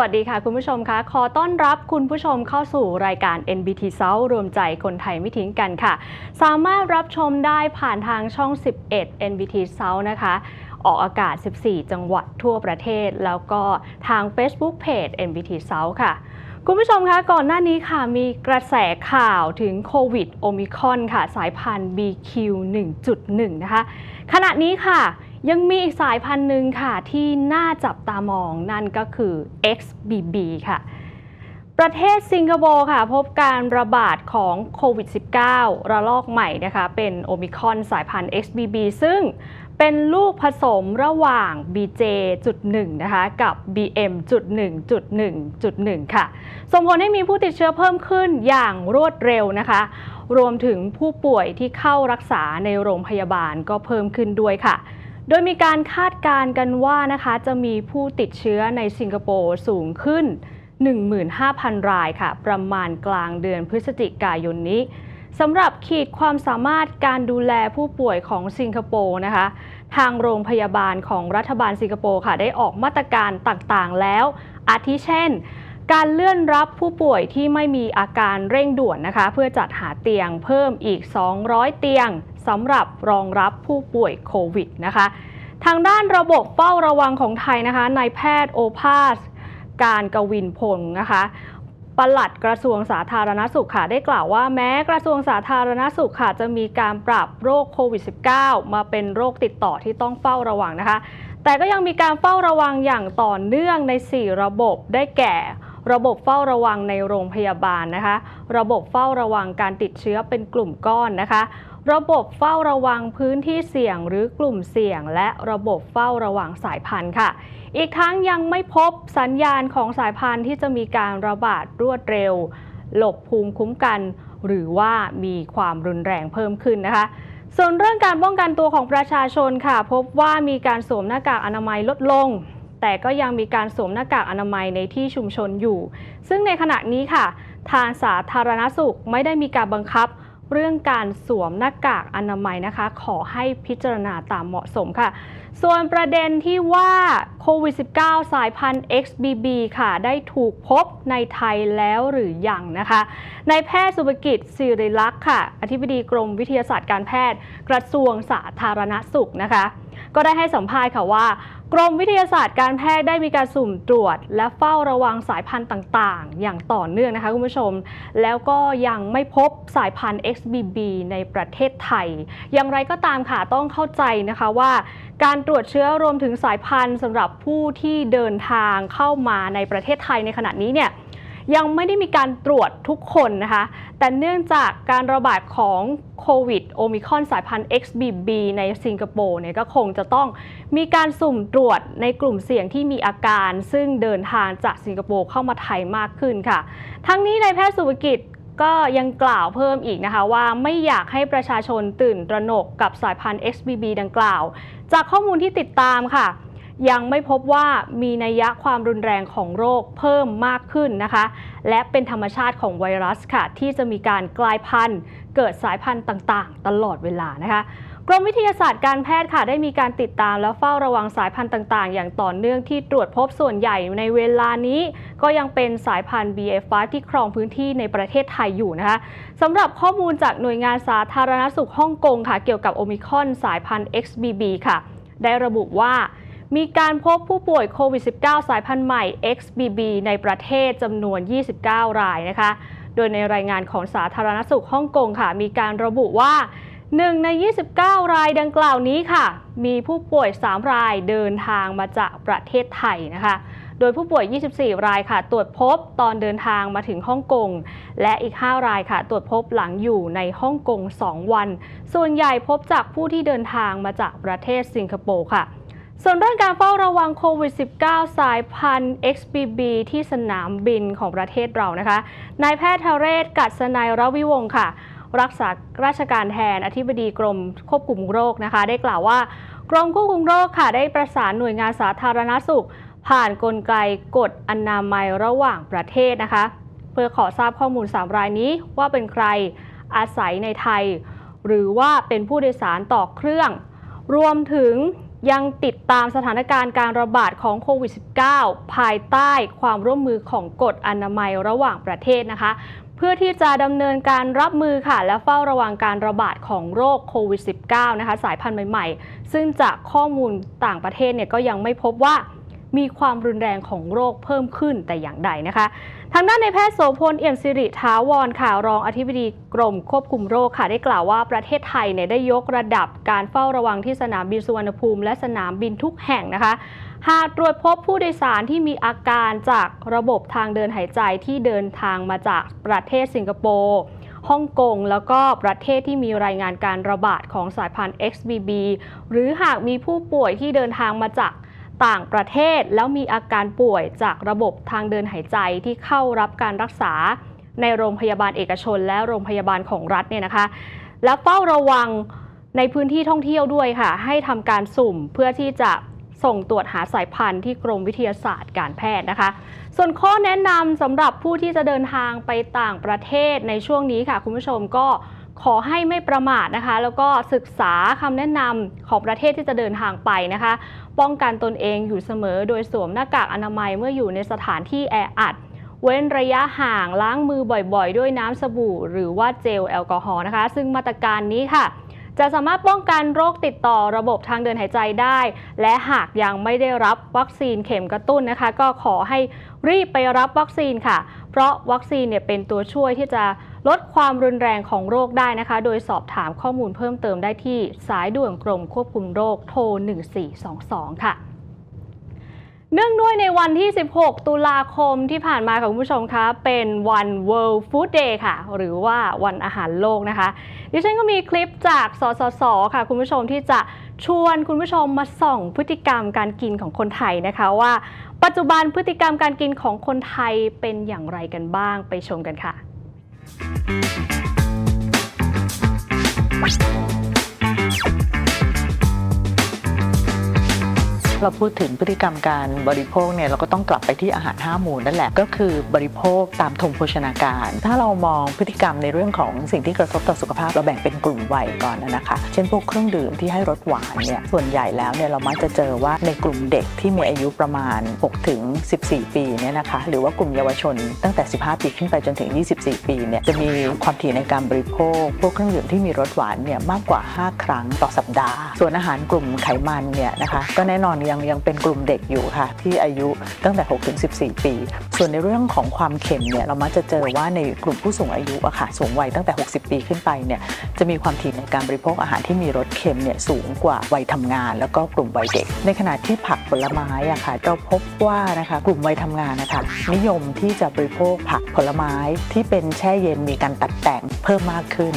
วัสดีค่ะคุณผู้ชมคะขอต้อนรับคุณผู้ชมเข้าสู่รายการ NBT South รวมใจคนไทยไม่ทิ้งกันค่ะ สามารถรับชมได้ผ่านทางช่อง 11 NBT South นะคะ ออกอากาศ 14 จังหวัดทั่วประเทศ แล้วก็ทาง Facebook Page NBT South ค่ะคุณผู้ชมคะก่อนหน้านี้ค่ะมีกระแสข่าวถึงโควิดโอมิคอนค่ะ สายพันธุ์ BQ 1.1 นะคะ ขณะนี้ค่ะ ยังมีอีกสายพันธุ์หนึ่งค่ะที่น่าจับตามองนั่นก็คือ XBB ค่ะ ประเทศสิงคโปร์ค่ะ พบการระบาดของโควิด -19 ระลอกใหม่นะคะ เป็นโอมิคอนสายพันธุ์ XBB ซึ่งเป็นลูกผสมระหว่าง BJ.1 นะคะกับ BM.1.1.1 ค่ะ ส่งผลให้มีผู้ติดเชื้อเพิ่มขึ้นอย่างรวดเร็วนะคะ รวมถึงผู้ป่วยที่เข้ารักษาในโรงพยาบาลก็เพิ่มขึ้นด้วยค่ะ โดยมีการคาดการณ์กันว่านะคะจะมีผู้ติดเชื้อในสิงคโปร์สูงขึ้น 15,000 รายค่ะ ประมาณกลางเดือนพฤศจิกายนนี้สำหรับขีดความสามารถการดูแลผู้ป่วยของสิงคโปร์นะคะ ทางโรงพยาบาลของรัฐบาลสิงคโปร์ค่ะ ได้ออกมาตรการต่างๆแล้ว อาทิเช่น การเลื่อนรับผู้ป่วยที่ไม่มีอาการเร่งด่วนนะคะ เพื่อจัดหาเตียงเพิ่มอีก 200 เตียง สำหรับรองรับผู้ป่วยโควิดนะคะ ทางด้านระบบเฝ้าระวังของไทยนะคะนายแพทย์โอภาส การกวินพงศ์นะคะปลัดกระทรวงสาธารณสุขค่ะได้กล่าวว่าแม้กระทรวงสาธารณสุขค่ะจะมีการปรับโรคโควิด -19 มาเป็นโรคติดต่อที่ต้องเฝ้าระวังนะคะ แต่ก็ยังมีการเฝ้าระวังอย่างต่อเนื่องใน 4 ระบบได้แก่ ระบบเฝ้าระวังในโรงพยาบาลนะคะ ระบบเฝ้าระวังการติดเชื้อเป็นกลุ่มก้อนนะคะ ระบบเฝ้าระวังพื้นที่เสี่ยงหรือกลุ่มเสี่ยง และระบบเฝ้าระวังสายพันธุ์ค่ะ อีกทั้งยังไม่พบสัญญาณของสายพันธุ์ที่จะมีการระบาดรวดเร็ว หลบภูมิคุ้มกัน หรือว่ามีความรุนแรงเพิ่มขึ้นนะคะส่วนเรื่องการป้องกันตัวของประชาชนค่ะ พบว่ามีการสวมหน้ากากอนามัยลดลง แต่ก็ยังมีการสวมหน้ากากอนามัยในที่ชุมชนอยู่ ซึ่งในขณะนี้ค่ะ ทางสาธารณสุขไม่ได้มีการบังคับ เรื่องการสวมหน้ากากอนามัยนะคะ ขอให้พิจารณาตามเหมาะสมค่ะ ส่วนประเด็นที่ว่าโควิด -19 สายพันธุ์ XBB ค่ะ ได้ถูกพบในไทยแล้วหรือยังนะคะนายแพทย์สุภกิจสิริลักษ์ค่ะ อธิบดีกรมวิทยาศาสตร์การแพทย์กระทรวงสาธารณสุขนะคะ ก็ได้ให้สัมภาษณ์ค่ะว่ากรมวิทยาศาสตร์การแพทย์ได้มีการสุ่มตรวจ และเฝ้าระวังสายพันธุ์ต่างๆ อย่างต่อเนื่องนะคะคุณผู้ชม แล้วก็ยังไม่พบสายพันธุ์ XBB ในประเทศไทย อย่างไรก็ตามค่ะต้องเข้าใจนะคะว่าการตรวจเชื้อรวมถึงสายพันธุ์สำหรับผู้ที่เดินทางเข้ามาในประเทศไทยในขณะนี้เนี่ย ยังไม่ได้มีการตรวจทุกคนนะคะ แต่เนื่องจากการระบาดของโควิดโอมิคอนสายพันธุ์ XBB ในสิงคโปร์เนี่ยก็คงจะต้องมีการสุ่มตรวจในกลุ่มเสี่ยงที่มีอาการ ซึ่งเดินทางจากสิงคโปร์เข้ามาไทยมากขึ้นค่ะ ทั้งนี้ในแพทย์สุภกิจก็ยังกล่าวเพิ่มอีกนะคะว่าไม่อยากให้ประชาชนตื่นตระหนกกับสายพันธุ์ XBB ดังกล่าว จากข้อมูลที่ติดตามค่ะ ยังไม่พบว่ามีนัยยะความรุนแรงของโรคเพิ่มมากขึ้นนะคะ และเป็นธรรมชาติของไวรัสค่ะ ที่จะมีการกลายพันธุ์ เกิดสายพันธุ์ต่างๆ ตลอดเวลานะคะกรมวิทยาศาสตร์การแพทย์ค่ะได้มีการติดตามและเฝ้าระวังสายพันธุ์ต่าง ๆ อย่างต่อเนื่องที่ตรวจพบส่วนใหญ่ในเวลานี้ ก็ยังเป็นสายพันธุ์ BA5 ที่ครองพื้นที่ในประเทศไทยอยู่นะคะสำหรับข้อมูลจากหน่วยงานสาธารณสุขฮ่องกงค่ะ เกี่ยวกับโอมิคอนสายพันธุ์ XBB ค่ะ ได้ระบุว่า มีการพบผู้ป่วยโควิด -19 สายพันธุ์ใหม่ XBB ในประเทศจำนวน 29 รายนะคะ โดยในรายงานของสาธารณสุขฮ่องกงค่ะ มีการระบุว่า 1 ใน 29 รายดังกล่าวนี้ค่ะ มีผู้ป่วย 3 รายเดินทางมาจากประเทศไทยนะคะโดยผู้ป่วย 24 รายค่ะ ตรวจพบตอนเดินทางมาถึงฮ่องกง และอีก 5 รายค่ะ ตรวจพบหลังอยู่ในฮ่องกง 2 วัน ส่วนใหญ่พบจากผู้ที่เดินทางมาจากประเทศสิงคโปร์ค่ะ ส่วนเรื่องการเฝ้าระวังโควิด -19 สายพันธุ์ XBB ที่สนามบินของประเทศเรานะคะ นายแพทย์ทเรศกัศนัยรวิวงศ์ค่ะ รักษาราชการแทนอธิบดีกรมควบคุมโรคนะคะ ได้กล่าวว่ากรมควบคุมโรคค่ะ ได้ประสานหน่วยงานสาธารณสุข ผ่านนกลไกกฎอนามัยระหว่างประเทศนะคะ เพื่อขอทราบข้อมูล 3 รายนี้ว่าเป็นใครอาศัยในไทย หรือว่าเป็นผู้โดยสารต่อเครื่อง รวมถึง ยังติดตามสถานการณ์การระบาดของโควิด -19 ภายใต้ความร่วมมือของกฎอนามัยระหว่างประเทศนะคะ เพื่อที่จะดำเนินการรับมือค่ะ และเฝ้าระวังการระบาดของโรคโควิด -19 นะคะ สายพันธุ์ใหม่ๆ ซึ่งจากข้อมูลต่างประเทศเนี่ยก็ยังไม่พบว่ามีความรุนแรงของโรคเพิ่มขึ้นแต่อย่างใดนะคะ ทางด้านในแพทย์โสพลเอี่ยมสิริท้าวรค่ะรองอธิบดีกรมควบคุมโรคค่ะได้กล่าวว่าประเทศไทยเนี่ยได้ยกระดับการเฝ้าระวังที่สนามบินสุวรรณภูมิ และสนามบินทุกแห่งนะคะหากตรวจพบผู้โดยสารที่มีอาการจากระบบทางเดินหายใจที่เดินทางมาจากประเทศสิงคโปร์ฮ่องกงแล้วก็ประเทศที่มีรายงานการระบาดของสายพันธุ์ XBB หรือหากมีผู้ป่วยที่เดินทางมาจาก ต่างประเทศแล้วมีอาการป่วยจากระบบทางเดินหายใจที่เข้ารับการรักษาในโรงพยาบาลเอกชน และโรงพยาบาลของรัฐเนี่ยนะคะ และเฝ้าระวังในพื้นที่ท่องเที่ยวด้วยค่ะ ให้ทำการสุ่มเพื่อที่จะส่งตรวจหาสายพันธุ์ที่กรมวิทยาศาสตร์การแพทย์นะคะ ส่วนข้อแนะนำสำหรับผู้ที่จะเดินทางไปต่างประเทศในช่วงนี้ค่ะ คุณผู้ชมก็ ขอให้ไม่ประมาทนะคะ แล้วก็ศึกษาคำแนะนำของประเทศที่จะเดินทางไปนะคะ ป้องกันตนเองอยู่เสมอโดยสวมหน้ากากอนามัยเมื่ออยู่ในสถานที่แออัด เว้นระยะห่างล้างมือบ่อยๆ ด้วยน้ำสบู่ หรือว่าเจลแอลกอฮอล์นะคะ ซึ่งมาตรการนี้ค่ะจะสามารถป้องกันโรคติดต่อระบบทางเดินหายใจได้ และหากยังไม่ได้รับวัคซีนเข็มกระตุ้นนะคะ ก็ขอให้ รีบไปรับวัคซีนค่ะ เพราะวัคซีนเนี่ยเป็นตัวช่วยที่จะลดความรุนแรงของโรคได้นะคะ โดยสอบถามข้อมูลเพิ่มเติมได้ที่สายด่วนกรมควบคุมโรคโทร 1422 ค่ะเนื่องด้วยในวันที่ 16 ตุลาคมที่ผ่านมาค่ะคุณผู้ชมคะ เป็นวัน World Food Day ค่ะ หรือว่าวันอาหารโลกนะคะ ดิฉันก็มีคลิปจากสสส ค่ะ คุณผู้ชมที่จะชวนคุณผู้ชมมาส่องพฤติกรรมการกินของคนไทยนะคะว่า ปัจจุบันพฤติกรรมการกินของคนไทยเป็นอย่างไรกันบ้างไปชมกันค่ะ เราพูดถึงพฤติกรรมการบริโภคเนี่ยเราก็ต้องกลับไปที่อาหารห้าหมู่นั่นแหละก็คือบริโภคตามธงโภชนาการ ถ้าเรามองพฤติกรรมในเรื่องของสิ่งที่กระทบต่อสุขภาพเราแบ่งเป็นกลุ่มวัยก่อนนะคะ เช่นพวกเครื่องดื่มที่ให้รสหวานเนี่ยส่วนใหญ่แล้วเนี่ยเรามักจะเจอว่าในกลุ่มเด็กที่มีอายุประมาณ6ถึง14 ปีเนี่ยนะคะหรือว่ากลุ่มเยาวชนตั้งแต่ 15 ปีขึ้นไปจนถึง 24 ปีเนี่ยจะมีความถี่ในการบริโภค พวกเครื่องดื่มที่มีรสหวานเนี่ยมากกว่า 5 ครั้งต่อสัปดาห์ ส่วนอาหารกลุ่มไขมันเนี่ยนะคะก็แน่นอนยังยังเป็นกลุ่มเด็กอยู่ค่ะ ที่อายุตั้งแต่ 6 ถึง 14 ปี ส่วนในเรื่องของความเค็มเนี่ยเรามักจะเจอว่าในกลุ่มผู้สูงอายุอะค่ะสูงวัยตั้งแต่ 60 ปีขึ้นไปเนี่ยจะมีความถี่ในการบริโภคอาหารที่มีรสเค็มเนี่ยสูงกว่าวัยทำงาน แล้วก็กลุ่มวัยเด็ก ในขณะที่ผักผลไม้อะค่ะเราพบว่านะคะกลุ่มวัยทำงานนะคะนิยมที่จะบริโภคผักผลไม้ที่เป็นแช่เย็นมีการตัดแต่งเพิ่มมากขึ้น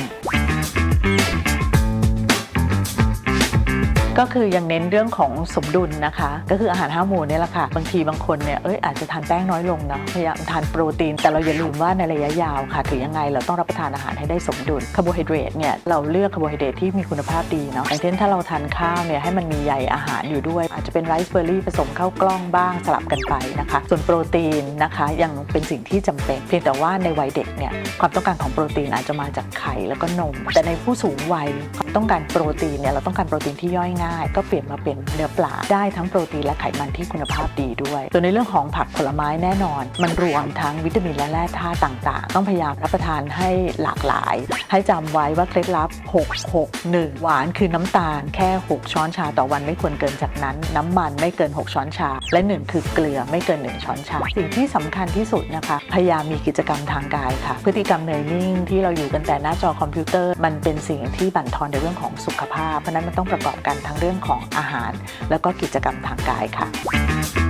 ก็คือยังเน้นเรื่องของสมดุลนะคะ ก็คืออาหารห้าหมู่เนี่ยแหละค่ะ บางทีบางคนเนี่ยเอ้ยอาจจะทานแป้งน้อยลงนะพยายามทานโปรตีน แต่เราอย่าลืมว่าในระยะยาวค่ะถึงยังไงเราต้องรับประทานอาหารให้ได้สมดุลคาร์โบไฮเดรตเนี่ยเราเลือกคาร์โบไฮเดรตที่มีคุณภาพดีเนาะอย่างเช่นถ้าเราทานข้าวเนี่ยให้มันมีใยอาหารอยู่ด้วย อาจจะเป็นไรซ์เบอร์รี่ผสมข้าวกล้องบ้างสลับกันไปนะคะ ส่วนโปรตีนนะคะยังเป็นสิ่งที่จำเป็น เพียงแต่ว่าในวัยเด็กเนี่ยความต้องการของโปรตีนอาจจะมาจากไข่แล้วก็นม แต่ในผู้สูงวัยความต้องการโปรตีนเนี่ยเราต้องการโปรตีนที่ย่อยง่ายก็เปลี่ยนมาเป็นเนื้อปลาได้ทั้งโปรตีนและไขมันที่คุณภาพดีด้วย ส่วนในเรื่องของผักผลไม้แน่นอน มันรวมทั้งวิตามินและแร่ธาตุต่างๆ ต้องพยายามรับประทานให้หลากหลาย ให้จำไว้ว่าเคล็ดลับ 6 6 1 หวานคือน้ำตาลแค่ 6 ช้อนชาต่อวันไม่ควรเกินจากนั้น น้ำมันไม่เกิน 6 ช้อนชา และ 1 คือเกลือไม่เกิน 1 ช้อนชา สิ่งที่สำคัญที่สุดนะคะ พยายามมีกิจกรรมทางกายค่ะ พฤติกรรมเนยนิ่งที่เราอยู่กันแต่หน้าจอคอมพิวเตอร์ มันเป็นสิ่งที่บั่นทอนในเรื่องของสุขภาพ เพราะฉะนั้นมันต้องประกอบกันทั้งเรื่องของอาหาร แล้วก็กิจกรรมทางกายค่ะ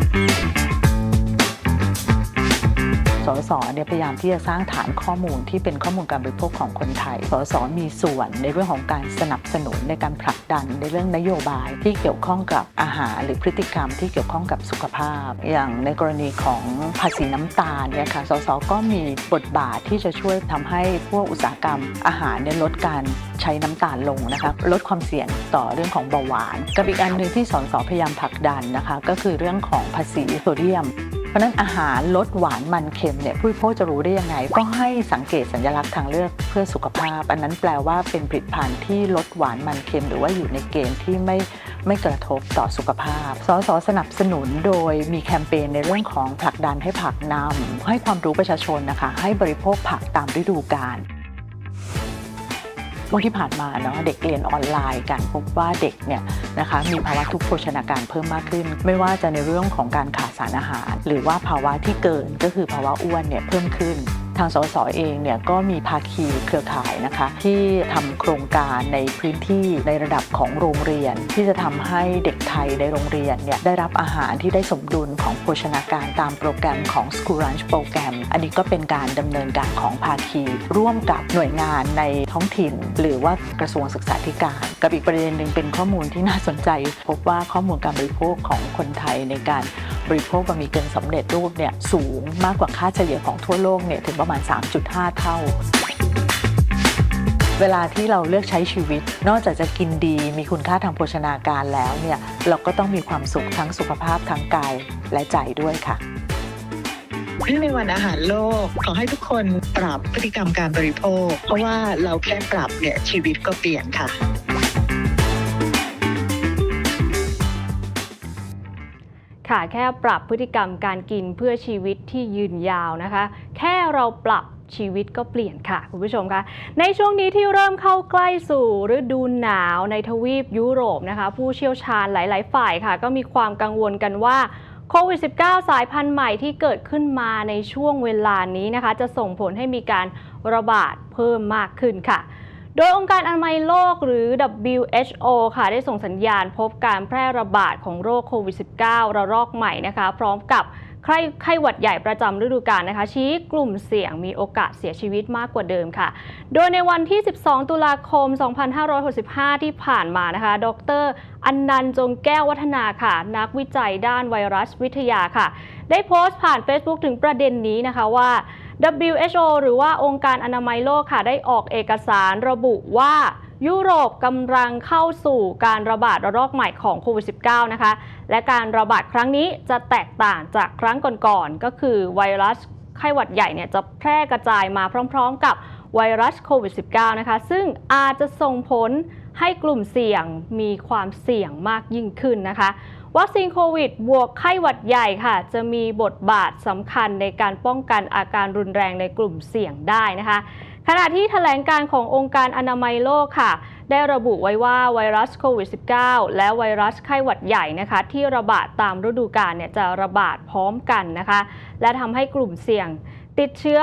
สสเนี่ยพยายามที่จะสร้างฐานข้อมูลที่เป็นข้อมูลการบริโภคของคนไทย สสมีส่วนในเรื่องของการสนับสนุนในการผลักดันในเรื่องนโยบายที่เกี่ยวข้องกับอาหารหรือพฤติกรรมที่เกี่ยวข้องกับสุขภาพ อย่างในกรณีของภาษีน้ำตาลเนี่ยค่ะ สสก็มีบทบาทที่จะช่วยทำให้พวกอุตสาหกรรมอาหารเนี่ยลดการใช้น้ำตาลลงนะคะลดความเสี่ยงต่อเรื่องของเบาหวาน กับอีกอันหนึ่งที่สสพยายามผลักดันนะคะ ก็คือเรื่องของภาษีโซเดียม เพราะฉะนั้นอาหารลดหวานมันเค็มเนี่ยผู้บริโภคจะรู้ได้ยังไง ก็ให้สังเกตสัญลักษณ์ทางเลือกเพื่อสุขภาพ อันนั้นแปลว่าเป็นผลิตภัณฑ์ที่ลดหวานมันเค็ม หรือว่าอยู่ในเกณฑ์ที่ไม่ไม่กระทบต่อสุขภาพ สสสนับสนุนโดยมีแคมเปญในเรื่องของผลักดันให้ผักนำให้ความรู้ประชาชนนะคะ ให้บริโภคผักตามฤดูกาล ช่วงที่ผ่านมาเนาะเด็กเรียนออนไลน์กันพบว่าเด็กเนี่ยนะคะมีภาวะทุกโภชนาการเพิ่มมากขึ้น ไม่ว่าจะในเรื่องของการขาดสารอาหาร หรือว่าภาวะที่เกินก็คือภาวะอ้วนเนี่ยเพิ่มขึ้นทางสสเองเนี่ยก็มีภาคีเครือข่ายนะคะที่ทำโครงการในพื้นที่ในระดับของโรงเรียน ที่จะทำให้เด็กไทยในโรงเรียนเนี่ยได้รับอาหารที่ได้สมดุลของโภชนาการตามโปรแกรมของ School Lunch Program อันนี้ก็เป็นการดำเนินการของภาคีร่วมกับหน่วยงานในท้องถิ่น หรือว่ากระทรวงศึกษาธิการ กับอีกประเด็นหนึ่งเป็นข้อมูลที่น่าสนใจ พบว่าข้อมูลการบริโภคของคนไทยในการ บริโภคบะหมี่กึ่งสำเร็จรูปเนี่ยสูงมากกว่าค่าเฉลี่ยของทั่วโลกเนี่ยถึงประมาณ 3.5 เท่า เวลาที่เราเลือกใช้ชีวิต นอกจากจะกินดีมีคุณค่าทางโภชนาการแล้วเนี่ยเราก็ต้องมีความสุขทั้งสุขภาพทั้งกายและใจด้วยค่ะเนื่องในวันอาหารโลกขอให้ทุกคนปรับพฤติกรรมการบริโภค เพราะว่าเราแค่ปรับเนี่ยชีวิตก็เปลี่ยนค่ะ ค่ะ แค่ปรับพฤติกรรมการกินเพื่อชีวิตที่ยืนยาวนะคะ แค่เราปรับชีวิตก็เปลี่ยนค่ะ คุณผู้ชมคะในช่วงนี้ที่เริ่มเข้าใกล้สู่ฤดูหนาวในทวีปยุโรปนะคะ ผู้เชี่ยวชาญหลาย ๆ ฝ่ายค่ะ ก็มีความกังวลกันว่าโควิด -19 สายพันธุ์ใหม่ที่เกิดขึ้นมาในช่วงเวลานี้นะคะ จะส่งผลให้มีการระบาดเพิ่มมากขึ้นค่ะ โดยองค์การอนามัยโลกหรือ WHO ค่ะได้ส่งสัญญาณพบการแพร่ระบาดของโรคโควิด -19 ระลอกใหม่นะคะ พร้อมกับ ไข้ไข้หวัดใหญ่ประจำฤดูกาลนะคะ ชี้กลุ่มเสี่ยงมีโอกาสเสียชีวิตมากกว่าเดิมค่ะ โดยในวันที่ 12 ตุลาคม 2565 ที่ผ่านมานะคะ ดรอันนันต์จงแก้ววัฒนาค่ะ นักวิจัยด้านไวรัสวิทยาค่ะ ได้โพสต์ผ่าน Facebook ถึงประเด็นนี้นะคะว่า WHO หรือว่าองค์การอนามัยโลกค่ะ ได้ออกเอกสารระบุว่า ยุโรปกำลังเข้าสู่การระบาดระลอกใหม่ของโควิด -19 นะคะ และการระบาดครั้งนี้จะแตกต่างจากครั้งก่อนๆ ก็คือไวรัสไข้หวัดใหญ่เนี่ยจะแพร่กระจายมาพร้อมๆ กับไวรัสโควิด -19 นะคะ ซึ่งอาจจะส่งผลให้กลุ่มเสี่ยงมีความเสี่ยงมากยิ่งขึ้นนะคะวัคซีนโควิด บวกไข้หวัดใหญ่ค่ะ จะมีบทบาทสำคัญในการป้องกันอาการรุนแรงในกลุ่มเสี่ยงได้นะคะ ขณะที่แถลงการขององค์การอนามัยโลกค่ะ ได้ระบุไว้ว่าไวรัสโควิด -19 และไวรัสไข้หวัดใหญ่นะคะ ที่ระบาดตามฤดูกาลเนี่ยจะระบาดพร้อมกันนะคะ และทำให้กลุ่มเสี่ยง ติดเชื้อ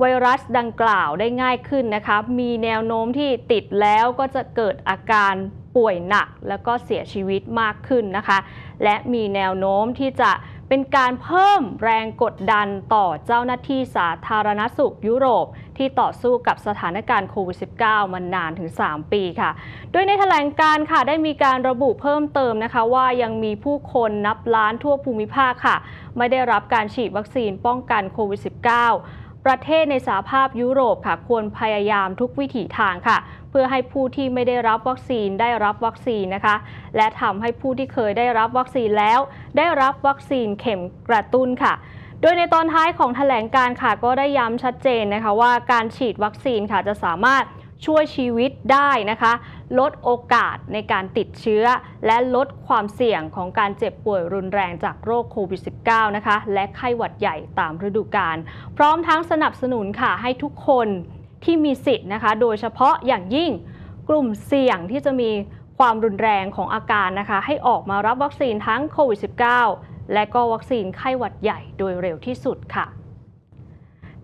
ไวรัสดังกล่าวได้ง่ายขึ้นนะคะ มีแนวโน้มที่ติดแล้วก็จะเกิดอาการป่วยหนัก แล้วก็เสียชีวิตมากขึ้นนะคะ และมีแนวโน้มที่จะเป็นการเพิ่มแรงกดดันต่อเจ้าหน้าที่สาธารณสุขยุโรป ที่ต่อสู้กับสถานการณ์โควิด -19 มานานถึง 3 ปีค่ะ โดยในแถลงการ์ค่ะได้มีการระบุเพิ่มเติมนะคะ ว่ายังมีผู้คนนับล้านทั่วภูมิภาคค่ะ ไม่ได้รับการฉีดวัคซีนป้องกันโควิด -19 ประเทศในสหภาพยุโรปค่ะ ควรพยายามทุกวิถีทางค่ะเพื่อให้ผู้ที่ไม่ได้รับวัคซีนได้รับวัคซีนนะคะ และทำให้ผู้ที่เคยได้รับวัคซีนแล้ว ได้รับวัคซีนเข็มกระตุ้นค่ะ โดยในตอนท้ายของแถลงการค่ะก็ได้ย้ำชัดเจนนะคะว่าการฉีดวัคซีนค่ะจะสามารถช่วยชีวิตได้นะคะ ลดโอกาสในการติดเชื้อ และลดความเสี่ยงของการเจ็บป่วยรุนแรงจากโรคโควิด -19 นะคะ และไข้หวัดใหญ่ตามฤดูกาลพร้อมทั้งสนับสนุนค่ะให้ทุกคนที่มีสิทธิ์นะคะ โดยเฉพาะอย่างยิ่งกลุ่มเสี่ยงที่จะมีความรุนแรงของอาการนะคะ ให้ออกมารับวัคซีนทั้งโควิด -19 และก็วัคซีนไข้หวัดใหญ่โดยเร็วที่สุดค่ะ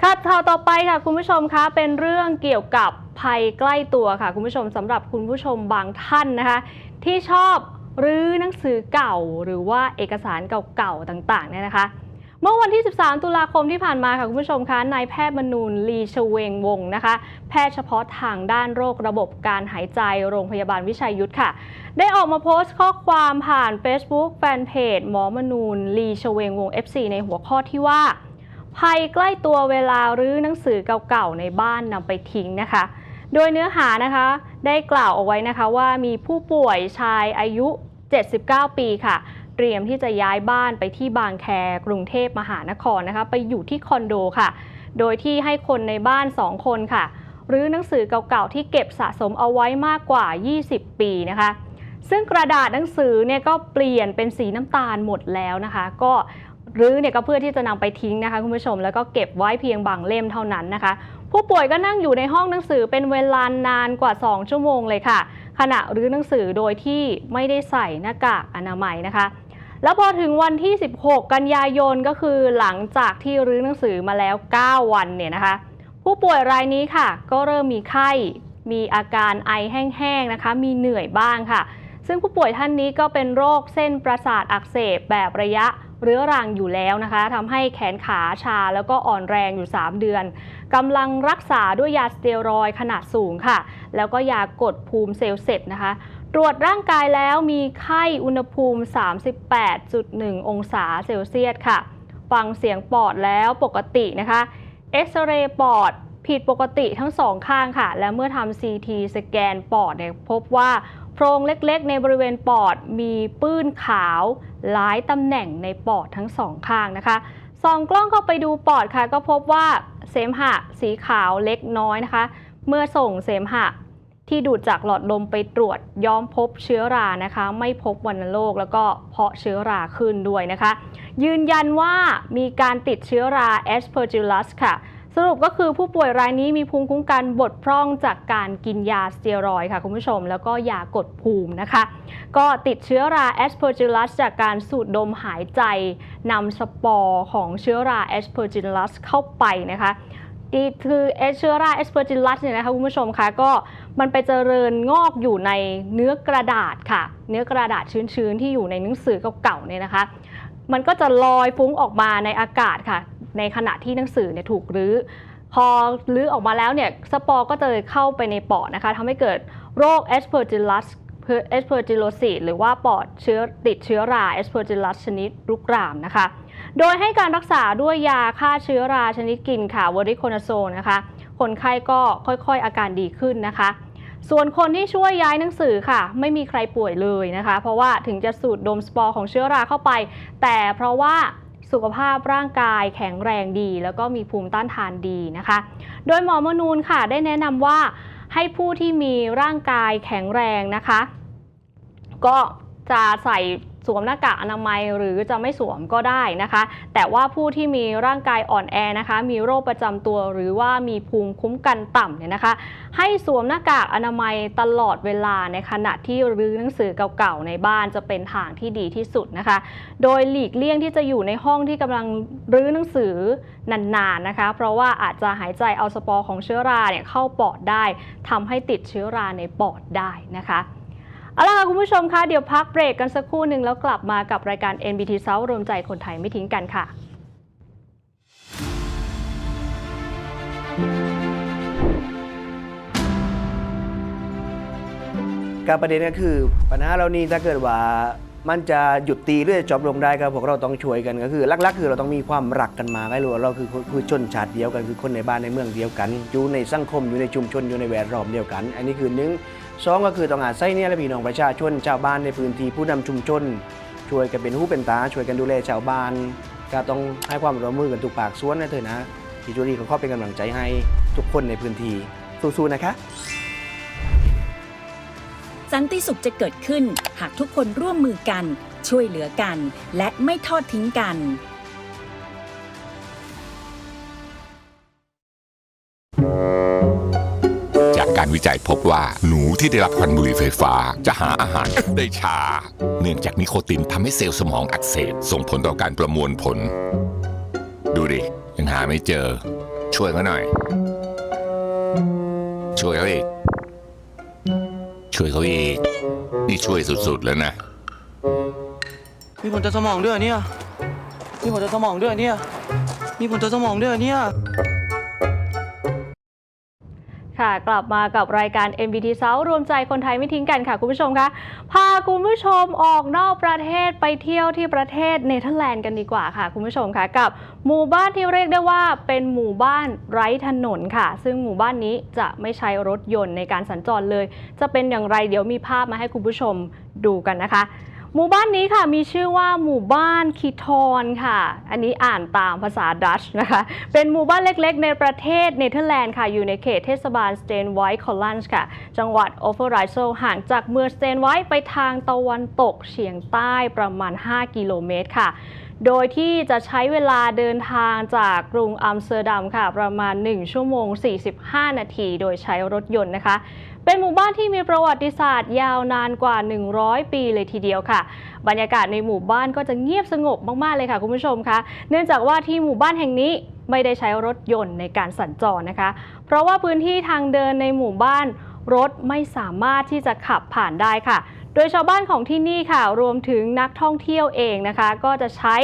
ค่ะข่าวต่อไปค่ะคุณผู้ชมคะเป็นเรื่องเกี่ยวกับภัยใกล้ตัวค่ะ คุณผู้ชมสำหรับคุณผู้ชมบางท่านนะคะ ที่ชอบรื้อหนังสือเก่าหรือว่าเอกสารเก่าๆต่างๆเนี่ยนะคะ มื่อวันที่ 13 ตุลาคมที่ผ่านมาค่ะคุณผู้ชมคะนายแพทย์มนูนลีชเวงวงนะคะ แพทย์เฉพาะทางด้านโรคระบบการหายใจโรงพยาบาลวิชัยยุทธค่ะ ได้ออกมาโพสต์ข้อความผ่าน Facebook แฟนเพจหมอมนูนลีชเวงวง FC ในหัวข้อที่ว่า ภัยใกล้ตัวเวลารื้อหนังสือเก่าๆในบ้านนำไปทิ้งนะคะโดยเนื้อหานะคะได้กล่าวเอาไว้นะคะว่ามีผู้ป่วยชายอายุ 79 ปีค่ะ เตรียมที่จะย้ายบ้านไปที่บางแคกรุงเทพมหานครนะคะ ไปอยู่ที่คอนโดค่ะ โดยที่ให้คนในบ้าน 2 คนค่ะรื้อหนังสือเก่าๆที่เก็บสะสมเอาไว้มากกว่า 20 ปีนะคะซึ่งกระดาษหนังสือเนี่ยก็เปลี่ยนเป็นสีน้ำตาลหมดแล้วนะคะ ก็รื้อเนี่ยก็เพื่อที่จะนำไปทิ้งนะคะคุณผู้ชมแล้วก็เก็บไว้เพียงบางเล่มเท่านั้นนะคะ ผู้ป่วยก็นั่งอยู่ในห้องหนังสือเป็นเวลานานกว่า 2 ชั่วโมงเลยค่ะ ขณะรื้อหนังสือโดยที่ไม่ได้ใส่หน้ากากอนามัยนะคะ แล้วพอถึงวันที่ 16 กันยายนก็คือหลังจากที่รื้อหนังสือมาแล้ว 9 วันเนี่ยนะคะ ผู้ป่วยรายนี้ค่ะ ก็เริ่มมีไข้ มีอาการไอแห้งๆนะคะ มีเหนื่อยบ้างค่ะ ซึ่งผู้ป่วยท่านนี้ก็เป็นโรคเส้นประสาทอักเสบแบบระยะเรื้อรังอยู่แล้วนะคะทำให้แขนขาชาแล้วก็อ่อนแรงอยู่ 3 เดือนกำลังรักษาด้วยยาสเตียรอยขนาดสูงค่ะ แล้วก็ยากดภูมิเซลล์เสร็จนะคะ ตรวจร่างกายแล้วมีไข้อุณหภูมิ 38.1 องศาเซลเซียสค่ะ ฟังเสียงปอดแล้วปกตินะคะเอ็กซเรย์ปอดผิดปกติทั้งสองข้างค่ะ และเมื่อทำ CT สแกนปอดเนี่ยพบว่าโพรงเล็กๆ ในบริเวณปอดมีปื้นขาวหลายตำแหน่งในปอดทั้งสองข้างนะคะส่องกล้องเข้าไปดูปอดค่ะ ก็พบว่าเสมหะสีขาวเล็กน้อยนะคะ เมื่อส่งเสมหะ ที่ดูดจากหลอดลมไปตรวจย้อมพบเชื้อรานะคะ ไม่พบวัณโรคแล้วก็เพาะเชื้อราขึ้นด้วยนะคะ ยืนยันว่ามีการติดเชื้อรา Aspergillus ค่ะ สรุปก็คือผู้ป่วยรายนี้มีภูมิคุ้มกันบดพร่องจากการกินยาสเตียรอยค่ะคุณผู้ชม แล้วก็ยากดภูมินะคะ ก็ติดเชื้อรา Aspergillus จากการสูดดมหายใจนำสปอร์ของเชื้อรา Aspergillus เข้าไปนะคะ ดีคือเชื้อรา Aspergillus เนี่ยนะคะคุณผู้ชมคะก็มันไปเจริญงอกอยู่ในเนื้อกระดาษค่ะ เนื้อกระดาษชื้นๆ ที่อยู่ในหนังสือเก่าๆเนี่ยนะคะ มันก็จะลอยฟุ้งออกมาในอากาศค่ะ ในขณะที่หนังสือเนี่ยถูกรื้อพอรื้อออกมาแล้วเนี่ยสปอร์ก็จะเข้าไปในปอดนะคะทำให้เกิดโรค Aspergillus Aspergillosis หรือว่าปอดเชื้อติดเชื้อรา Aspergillus ชนิดรุกรามนะคะ โดยให้การรักษาด้วยยาฆ่าเชื้อราชนิดกลิ่นค่ะวอริโคนาโซนนะคะ คนไข้ก็ค่อยๆ อาการดีขึ้นนะคะ ส่วนคนที่ช่วยย้ายหนังสือค่ะ ไม่มีใครป่วยเลยนะคะ เพราะว่าถึงจะสูดดมสปอร์ของเชื้อราเข้าไป แต่เพราะว่าสุขภาพร่างกายแข็งแรงดี แล้วก็มีภูมิต้านทานดีนะคะ โดยหมอมนูนค่ะได้แนะนำว่าให้ผู้ที่มีร่างกายแข็งแรงนะคะ ก็จะใส่ สวมหน้ากากอนามัยหรือจะไม่สวมก็ได้นะคะ แต่ว่าผู้ที่มีร่างกายอ่อนแอนะคะ มีโรคประจำตัวหรือว่ามีภูมิคุ้มกันต่ำเนี่ยนะคะ ให้สวมหน้ากากอนามัยตลอดเวลาในขณะที่รื้อหนังสือเก่าๆในบ้านจะเป็นทางที่ดีที่สุดนะคะ โดยหลีกเลี่ยงที่จะอยู่ในห้องที่กำลังรื้อหนังสือนานๆนะคะ เพราะว่าอาจจะหายใจเอาสปอร์ของเชื้อราเนี่ยเข้าปอดได้ทำให้ติดเชื้อราในปอดได้นะคะ เอาล่ะค่ะคุณผู้ชมคะเดี๋ยวพักเบรกกันสักครู่หนึ่งแล้วกลับมากับรายการ NBT South รวมใจคนไทยไม่ทิ้งกันค่ะ การประเด็นก็คือ ปัญหาเรานี่ถ้าเกิดว่ามันจะหยุดตีหรือจะจบลงได้ครับพวกเราต้องช่วยกันก็คือลักๆคือเราต้องมีความรักกันมาให้รู้ว่าเราคือคือชนชาติเดียวกันคือคนในบ้านในเมืองเดียวกัน อยู่ในสังคมอยู่ในชุมชนอยู่ในแวดล้อมเดียวกัน อันนี้คือหนึ่ง สองก็คือต้องอาศัยเนี่ยและพี่น้องประชาชนชาวบ้านในพื้นที่ผู้นำชุมชน ช่วยกันเป็นหูเป็นตาช่วยกันดูแลชาวบ้าน ก็ต้องให้ความร่วมมือกันทุกปากส่วนนะเถอะนะพี่จูดี้เขาขอเป็นกำลังใจให้ทุกคนในพื้นที่สู้ๆนะคะ สันติสุขจะเกิดขึ้นหากทุกคนร่วมมือกัน ช่วยเหลือกัน และไม่ทอดทิ้งกัน วิจัยพบว่าหนูที่ได้รับควันบุหรี่ไฟฟ้าจะหาอาหารได้ช้า เนื่องจากนิโคตินทำให้เซลล์สมองอักเสบส่งผลต่อการประมวลผล ดูดิยังหาไม่เจอ ช่วยเขาหน่อย ช่วยเขาอีก ช่วยเขาอีก นี่ช่วยสุดๆแล้วนะ มีผลต่อสมองด้วยเนี่ย มีผลต่อสมองด้วยเนี่ย มีผลต่อสมองด้วยเนี่ย ค่ะ กลับมากับรายการ MBT South รวมใจคนไทยไม่ทิ้งกันค่ะ คุณผู้ชมคะพาคุณผู้ชมออกนอกประเทศไปเที่ยวที่ประเทศเนเธอร์แลนด์กันดีกว่าค่ะ คุณผู้ชมคะกับหมู่บ้านที่เรียกได้ว่าเป็นหมู่บ้านไร้ถนนค่ะ ซึ่งหมู่บ้านนี้จะไม่ใช้รถยนต์ในการสัญจรเลย จะเป็นอย่างไรเดี๋ยวมีภาพมาให้คุณผู้ชมดูกันนะคะ หมู่บ้านนี้ค่ะมีชื่อว่าหมู่บ้านคิทอนค่ะ อันนี้อ่านตามภาษาดัชนะคะ เป็นหมู่บ้านเล็กๆ ในประเทศเนเธอร์แลนด์ค่ะ อยู่ในเขตเทศบาลสเตนไวท์คอลลันส์ค่ะ จังหวัดโอเ r อร์ไรโซห่างจากเมืองสเตนไวท์ไปทางตะวันตกเฉียงใต้ประมาณ 5 กิโลเมตรค่ะโดยที่จะใช้เวลาเดินทางจากกรุงอัมสเตอร์ดัมค่ะ ประมาณ 1 ชั่วโมง 45 นาที โดยใช้รถยนต์นะคะ เป็นหมู่บ้านที่มีประวัติศาสตร์ยาวนานกว่า 100 ปีเลยทีเดียวค่ะ บรรยากาศในหมู่บ้านก็จะเงียบสงบมากๆเลยค่ะคุณผู้ชมคะเนื่องจากว่าที่หมู่บ้านแห่งนี้ไม่ได้ใช้รถยนต์ในการสัญจรนะคะ เพราะว่าพื้นที่ทางเดินในหมู่บ้านรถไม่สามารถที่จะขับผ่านได้ค่ะ โดยชาวบ้านของที่นี่ค่ะ รวมถึงนักท่องเที่ยวเองนะคะ ก็จะใช้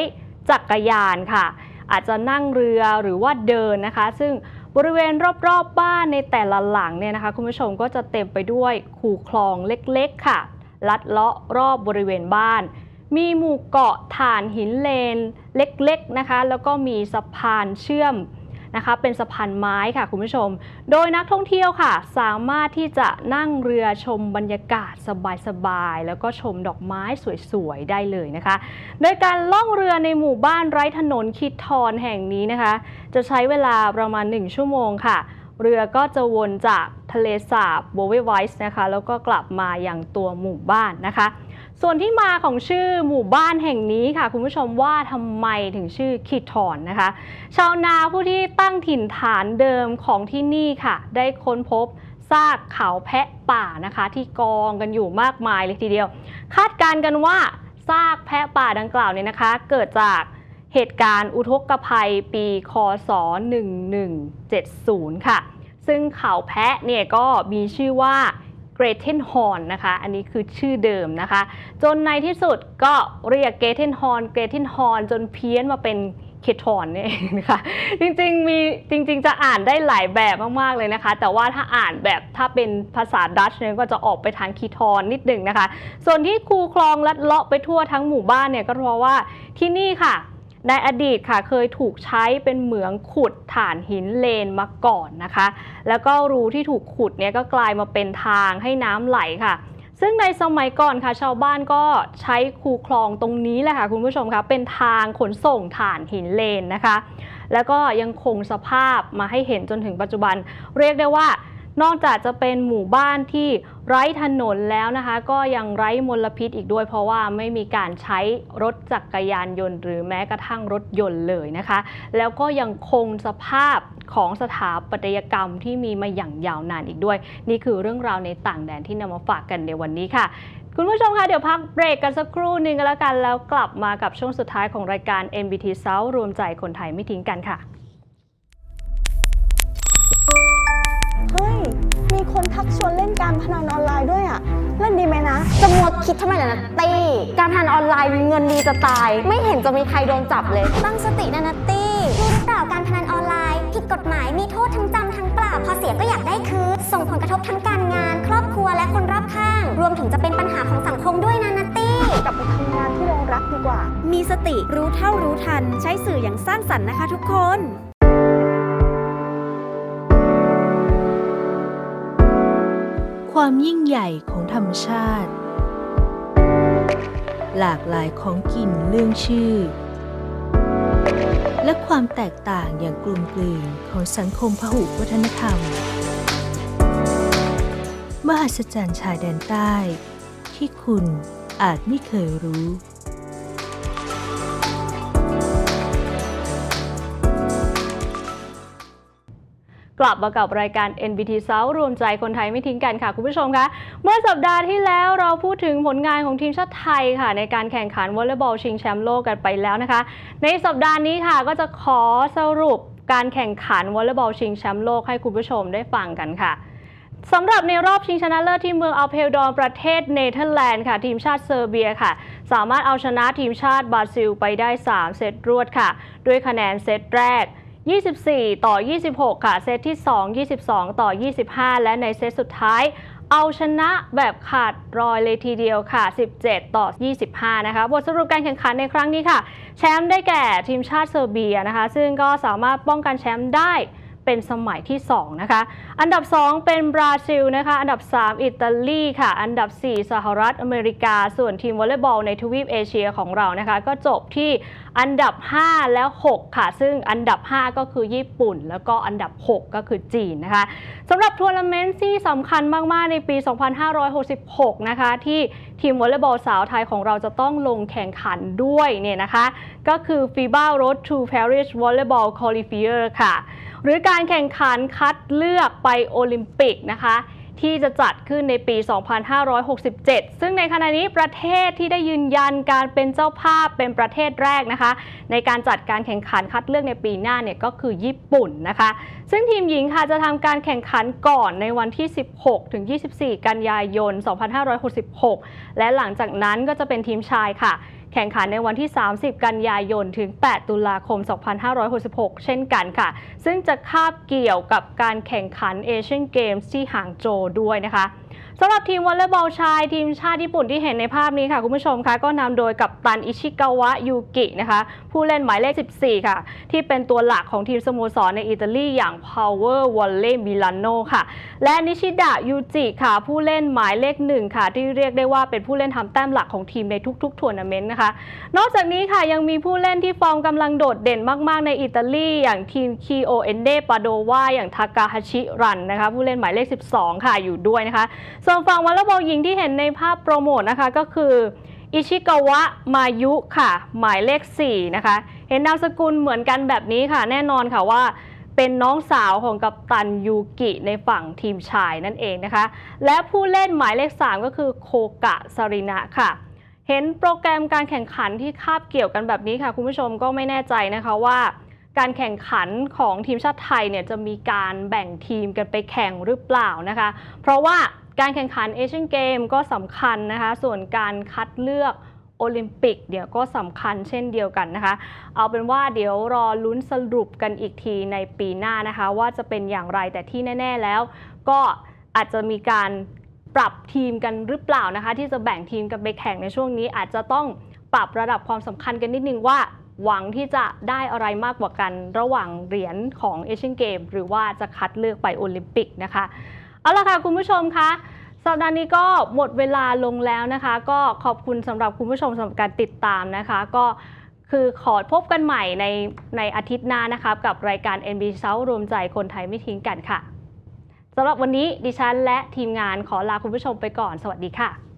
จักรยานค่ะ อาจจะนั่งเรือหรือว่าเดินนะคะ ซึ่ง บริเวณรอบๆบบ้านในแต่ละหลังเนี่ยนะคะคุณผู้ชมก็จะเต็มไปด้วยคูคลองเล็กๆค่ะ ลัดเลาะรอบบริเวณบ้าน มีหมู่เกาะฐานหินเลนเล็กๆนะคะ แล้วก็มีสะพานเชื่อม นะคะเป็นสะพานไม้ค่ะคุณผู้ชม โดยนักท่องเที่ยวค่ะ สามารถที่จะนั่งเรือชมบรรยากาศสบายๆแล้วก็ชมดอกไม้สวยๆได้เลยนะคะ โดยการล่องเรือในหมู่บ้านไร้ถนนคิดทอนแห่งนี้นะคะ จะใช้เวลาประมาณ 1 ชั่วโมงค่ะเรือก็จะวนจากทะเลสาบโบเวไวส์นะคะ แล้วก็กลับมาอย่างตัวหมู่บ้านนะคะ ส่วนที่มาของชื่อหมู่บ้านแห่งนี้ค่ะ คุณผู้ชมว่าทำไมถึงชื่อคิดทอนนะคะ ชาวนาผู้ที่ตั้งถิ่นฐานเดิมของที่นี่ค่ะ ได้ค้นพบซากเขาแพะป่านะคะ ที่กองกันอยู่มากมายเลยทีเดียว คาดการณ์กันว่าซากแพะป่าดังกล่าวเนี่ยนะคะ เกิดจากเหตุการณ์อุทกภัยปีคศ 1170 ค่ะ ซึ่งเขาแพะเนี่ยก็มีชื่อว่า เกรเทนฮอนนะคะ อันนี้คือชื่อเดิมนะคะ จนในที่สุดก็เรียกเกรเทนฮอนเกรเทนฮอนจนเพี้ยนมาเป็นเคทอนนี่เองนะคะจริงๆมีจริงๆจะอ่านได้หลายแบบมากๆเลยนะคะ แต่ว่าถ้าอ่านแบบถ้าเป็นภาษาดัชเนี่ยก็จะออกไปทางคีทอนนิดหนึ่งนะคะ ส่วนที่คูคลองลัดเลาะไปทั่วทั้งหมู่บ้านเนี่ยก็เพราะว่าที่นี่ค่ะ ในอดีตค่ะเคยถูกใช้เป็นเหมืองขุดฐานหินเลนมาก่อนนะคะ แล้วก็รูที่ถูกขุดเนี่ยก็กลายมาเป็นทางให้น้ำไหลค่ะ ซึ่งในสมัยก่อนค่ะชาวบ้านก็ใช้คูคลองตรงนี้แหละค่ะคุณผู้ชมคะเป็นทางขนส่งถ่านหินเลนนะคะ แล้วก็ยังคงสภาพมาให้เห็นจนถึงปัจจุบัน เรียกได้ว่า นอกจากจะเป็นหมู่บ้านที่ไร้ถนนแล้วนะคะ ก็ยังไร้มลพิษอีกด้วย เพราะว่าไม่มีการใช้รถจักรยานยนต์ หรือแม้กระทั่งรถยนต์เลยนะคะ แล้วก็ยังคงสภาพของสถาปัตยกรรมที่มีมาอย่างยาวนานอีกด้วย นี่คือเรื่องราวในต่างแดนที่นำมาฝากกันในวันนี้ค่ะคุณผู้ชมคะเดี๋ยวพักเบรกกันสักครู่หนึ่งก็แล้วกันแล้วกลับมากับช่วงสุดท้ายของรายการ MBT South รวมใจคนไทยไม่ทิ้งกันค่ะ มีคนทักชวนเล่นการพนันออนไลน์ด้วยอะเล่นดีไหมนะ จะมัวคิดทำไมล่ะนะตี้การพนันออนไลน์มีเงินดีจะตาย ไม่เห็นจะมีใครโดนจับเลย ตั้งสตินะนัตตี้รู้หรือเปล่าการพนันออนไลน์ ผิดกฎหมายมีโทษทั้งจำทั้งปรับพอเสียก็อยากได้คืนส่งผลกระทบทั้งการงาน ครอบครัวและคนรอบข้าง รวมถึงจะเป็นปัญหาของสังคมด้วยนะนัตตี้กลับไปทำงานที่โรงรักดีกว่า มีสติรู้เท่ารู้ทัน ใช้สื่ออย่างสร้างสรรค์นะคะทุกคน ความยิ่งใหญ่ของธรรมชาติ หลากหลายของกลิ่นเรื่องชื่อ และความแตกต่างอย่างกลุ่มกลืนของสังคมพหุวัฒนธรรม มหัศจรรย์ชายแดนใต้ ที่คุณอาจไม่เคยรู้ กลับมากับรายการ NBT South รวมใจคนไทยไม่ทิ้งกันค่ะ คุณผู้ชมคะเมื่อสัปดาห์ที่แล้วเราพูดถึงผลงานของทีมชาติไทยค่ะ ในการแข่งขันวอลเลย์บอลชิงแชมป์โลกกันไปแล้วนะคะ ในสัปดาห์นี้ค่ะก็จะขอสรุปการแข่งขันวอลเลย์บอลชิงแชมป์โลกให้คุณผู้ชมได้ฟังกันค่ะสำหรับในรอบชิงชนะเลิศที่เมืองอัลเพลดอนประเทศเนเธอร์แลนด์ค่ะ ทีมชาติเซอร์เบียค่ะ สามารถเอาชนะทีมชาติบราซิลไปได้ 3 เซตรวดค่ะ ด้วยคะแนนเซตแรก 24 ต่อ 26 ค่ะ เซตที่ 2 22 ต่อ 25 และในเซตสุดท้ายเอาชนะแบบขาดรอยเลยทีเดียวค่ะ 17 ต่อ 25 นะคะ บทสรุปการแข่งขันในครั้งนี้ค่ะ แชมป์ได้แก่ทีมชาติเซอร์เบียนะคะ ซึ่งก็สามารถป้องกันแชมป์ได้ เป็นสมัยที่ 2 นะคะ อันดับ 2 เป็นบราซิลนะคะ อันดับ 3 อิตาลีค่ะ อันดับ 4 สหรัฐอเมริกา ส่วนทีมวอลเลย์บอลในทวีปเอเชียของเรานะคะ ก็จบที่อันดับ 5 แล้ว 6 ค่ะ ซึ่งอันดับ 5 ก็คือญี่ปุ่น แล้วก็อันดับ 6 ก็คือจีนนะคะสำหรับทัวร์นาเมนต์ที่สำคัญมาก ๆ ในปี 2566 นะคะ ที่ทีมวอลเลย์บอลสาวไทยของเราจะต้องลงแข่งขันด้วยเนี่ยนะคะ ก็คือ FIBA Road to Paris Volleyball Qualifier ค่ะ หรือการแข่งขันคัดเลือกไปโอลิมปิกนะคะที่จะจัดขึ้นในปี 2567 ซึ่งในขณะนี้ประเทศที่ได้ยืนยันการเป็นเจ้าภาพเป็นประเทศแรกนะคะ ในการจัดการแข่งขันคัดเลือกในปีหน้าเนี่ยก็คือญี่ปุ่นนะคะ ซึ่งทีมหญิงค่ะจะทำการแข่งขันก่อนในวันที่ 16 ถึง 24 กันยายน 2566 และหลังจากนั้นก็จะเป็นทีมชายค่ะ แข่งขันในวันที่ 30 กันยายนถึง 8 ตุลาคม 2566 เช่นกันค่ะ ซึ่งจะคาบเกี่ยวกับการแข่งขันเอเชียนเกมส์ที่หางโจวด้วยนะคะ สำหรับทีมวอลเลย์บอลชาย ทีมชาติญี่ปุ่นที่เห็นในภาพนี้ค่ะ คุณผู้ชมคะก็นำโดยกัปตันอิชิกาวะยูกินะคะ ผู้เล่นหมายเลข 14 ค่ะ ที่เป็นตัวหลักของทีมสโมสรในอิตาลีอย่าง Power Volley Milano ค่ะ และนิชิดะยูจิค่ะ ผู้เล่นหมายเลขหนึ่งค่ะ ที่เรียกได้ว่าเป็นผู้เล่นทำแต้มหลักของทีมในทุกๆทัวร์นาเมนต์นะคะ นอกจากนี้ค่ะยังมีผู้เล่นที่ฟอร์มกำลังโดดเด่นมาก ๆ ในอิตาลีอย่างทีมคีโอเอนเดปาโดวาอย่างทากาฮาชิรันนะคะผู้เล่นหมายเลข 12 ค่ะอยู่ด้วยนะคะส่วนฝั่งวอลเลย์บอลหญิงที่เห็นในภาพโปรโมทนะคะก็คืออิชิกาวะมายุค่ะ หมายเลข 4 นะคะ เห็นนามสกุลเหมือนกันแบบนี้ค่ะ แน่นอนค่ะว่าเป็นน้องสาวของกัปตันยูกิในฝั่งทีมชายนั่นเองนะคะ และผู้เล่นหมายเลข 3 ก็คือโคกะซารินะค่ะ เห็นโปรแกรมการแข่งขันที่คาบเกี่ยวกันแบบนี้ค่ะ คุณผู้ชมก็ไม่แน่ใจนะคะว่า การแข่งขันของทีมชาติไทยเนี่ยจะมีการแบ่งทีมกันไปแข่งหรือเปล่านะคะ เพราะว่า การแข่งขันเอเชียนเกมก็สำคัญนะคะ ส่วนการคัดเลือกโอลิมปิกเดี๋ยวก็สำคัญเช่นเดียวกันนะคะ เอาเป็นว่าเดี๋ยวรอลุ้นสรุปกันอีกทีในปีหน้านะคะ ว่าจะเป็นอย่างไรแต่ที่แน่ ๆแล้ว ก็อาจจะมีการปรับทีมกันหรือเปล่านะคะ ที่จะแบ่งทีมกันไปแข่งในช่วงนี้ อาจจะต้องปรับระดับความสำคัญกันนิดนึงว่า หวังที่จะได้อะไรมากกว่ากัน ระหว่างเหรียญของเอเชียนเกมหรือว่าจะคัดเลือกไปโอลิมปิกนะคะ เอาละค่ะคุณผู้ชมคะสัปดาห์นี้ก็หมดเวลาลงแล้วนะคะ ก็ขอบคุณสำหรับคุณผู้ชมสำหรับการติดตามนะคะ ก็คือขอพบกันใหม่ในในอาทิตย์หน้านะคะกับรายการ NB South รวมใจคนไทยไม่ทิ้งกันค่ะสำหรับวันนี้ดิฉันและทีมงานขอลาคุณผู้ชมไปก่อน สวัสดีค่ะ